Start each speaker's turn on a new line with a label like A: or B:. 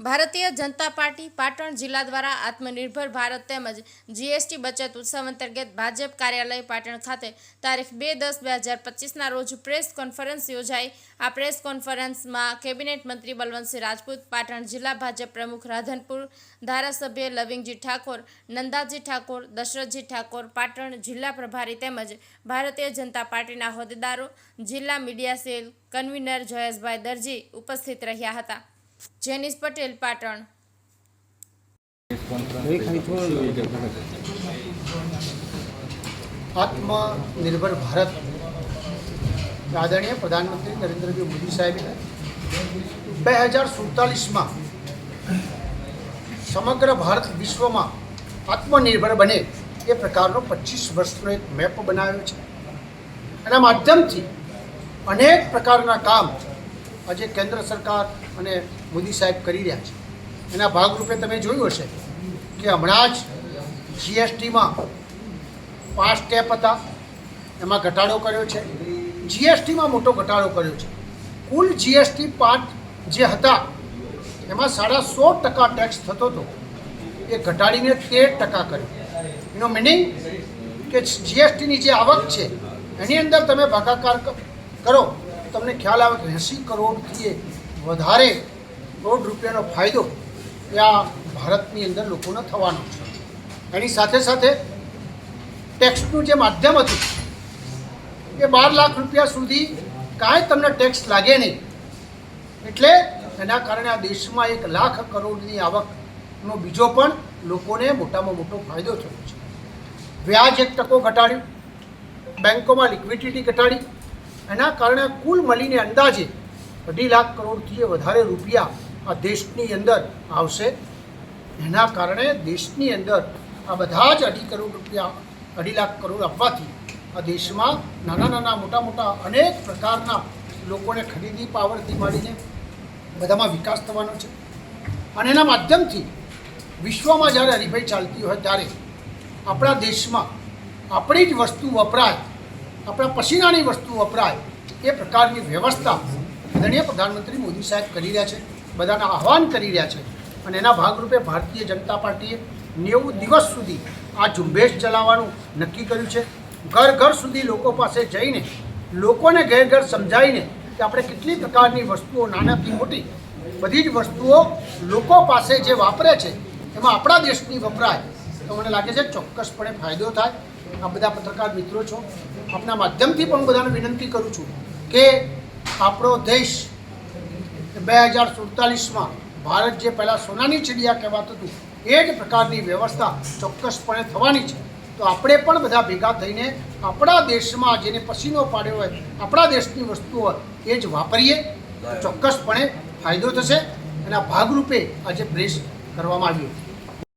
A: Bharatiya Janata party Patan જિલ્લા દ્વારા આત્મનિર્ભર ભારત તેમજ જીએસટી બચત ઉત્સવ અંતર્ગત ભાજપ કાર્યાલય પાટણ ખાતે તારીખ બે દસ બે હજાર પચીસના રોજ પ્રેસ કોન્ફરન્સ યોજાઈ. આ પ્રેસ કોન્ફરન્સમાં કેબિનેટ મંત્રી બલવંતસિંહ રાજપૂત, પાટણ જિલ્લા ભાજપ પ્રમુખ રાધનપુર, ધારાસભ્ય લવિંગજી ઠાકોર, નંદાજી ઠાકોર, દશરથજી ઠાકોર, પાટણ જિલ્લા પ્રભારી તેમજ ભારતીય જનતા પાર્ટીના હોદ્દેદારો, જિલ્લા media cell convener Jayeshbhai Darji ઉપસ્થિત રહ્યા હતા. જેનિસ પટેલ, પાટણ.
B: આત્મનિર્ભર ભારત આદરણીય પ્રધાનમંત્રી નરેન્દ્રભાઈ મોદી સાહેબે બે હજાર સુડતાલીસમાં સમગ્ર ભારત વિશ્વમાં આત્મનિર્ભર બને એ પ્રકારનો પચીસ વર્ષનો એક મેપ બનાવ્યો છે. એના માધ્યમથી અનેક પ્રકારના કામ આજે કેન્દ્ર સરકાર અને મોદી સાહેબ કરી રહ્યા છે. એના ભાગરૂપે તમે જોયું હશે કે હમણાં જ જીએસટીમાં પાંચ સ્ટેપ હતા. એમાં ઘટાડો કર્યો છે. જીએસટીમાં મોટો ઘટાડો કર્યો છે. કુલ જીએસટી પાંચ જે હતા, એમાં સાડા સો ટકા ટેક્સ થતો હતો. એ ઘટાડીને તેર ટકા કર્યો. એનો મિનિંગ કે જીએસટીની જે આવક છે, એની અંદર તમે ભાગાકાર કરો. તમને ખ્યાલ આવે કે એંસી કરોડથી વધારે કરોડ રૂપિયાનો ફાયદો એ આ ભારતની અંદર લોકોને થવાનો છે. એની સાથે સાથે ટેક્સનું જે માધ્યમ હતું, એ બાર લાખ રૂપિયા સુધી કાંઈ તમને ટેક્સ લાગે નહીં. એટલે એના કારણે આ દેશમાં એક લાખ કરોડની આવકનો બીજો પણ લોકોને મોટામાં મોટો ફાયદો થયો છે. વ્યાજ એક ટકો ઘટાડ્યું, બેંકોમાં લિક્વિડિટી ઘટાડી એના કારણે કુલ મળીને અંદાજે અઢી લાખ કરોડથી વધારે રૂપિયા આ દેશની અંદર આવશે. એના કારણે દેશની અંદર આ બધા જ અઢી કરોડ રૂપિયા, અઢી લાખ કરોડ આપવાથી આ દેશમાં નાના નાના, મોટા મોટા અનેક પ્રકારના લોકોને ખરીદી પાવરથી માંડીને બધામાં વિકાસ થવાનો છે. અને એના માધ્યમથી વિશ્વમાં જ્યારે હરીફાઈ ચાલતી હોય ત્યારે આપણા દેશમાં આપણી જ વસ્તુ વપરાય આપણા પસીનાની વસ્તુ વપરાય એ પ્રકારની વ્યવસ્થા આદરણીય પ્રધાનમંત્રી મોદી સાહેબ કરી રહ્યા છે, બધાને આહવાન કરી રહ્યા છે અને એના ભાગરૂપે ભારતીય જનતા પાર્ટીએ નેવું દિવસ સુધી આ ઝુંબેશ ચલાવવાનું નક્કી કર્યું છે. ઘર ઘર સુધી લોકો પાસે જઈને, લોકોને ઘેર ઘર સમજાવીને કે આપણે કેટલી પ્રકારની વસ્તુઓ નાનાથી મોટી, બધી જ વસ્તુઓ લોકો પાસે જે વાપરે છે, એમાં આપણા દેશની વપરાય. તો મને લાગે છે ચોક્કસપણે ફાયદો થાય. આ બધા પત્રકાર મિત્રો છો. આપના માધ્યમથી પણ બધાને વિનંતી કરું છું કે આપણો દેશ બે હજાર સુડતાલીસમાં ભારત જે પહેલાં સોનાની ચિડિયા કહેવાતું હતું, એ જ પ્રકારની વ્યવસ્થા ચોક્કસપણે થવાની છે. તો આપણે પણ બધા ભેગા થઈને આપણા દેશમાં જેને પસીનો પાડ્યો હોય, આપણા દેશની વસ્તુઓ હોય, એ જ વાપરીએ. ચોક્કસપણે ફાયદો થશે એના ભાગરૂપે આજે પ્રેસ કરવામાં આવ્યો.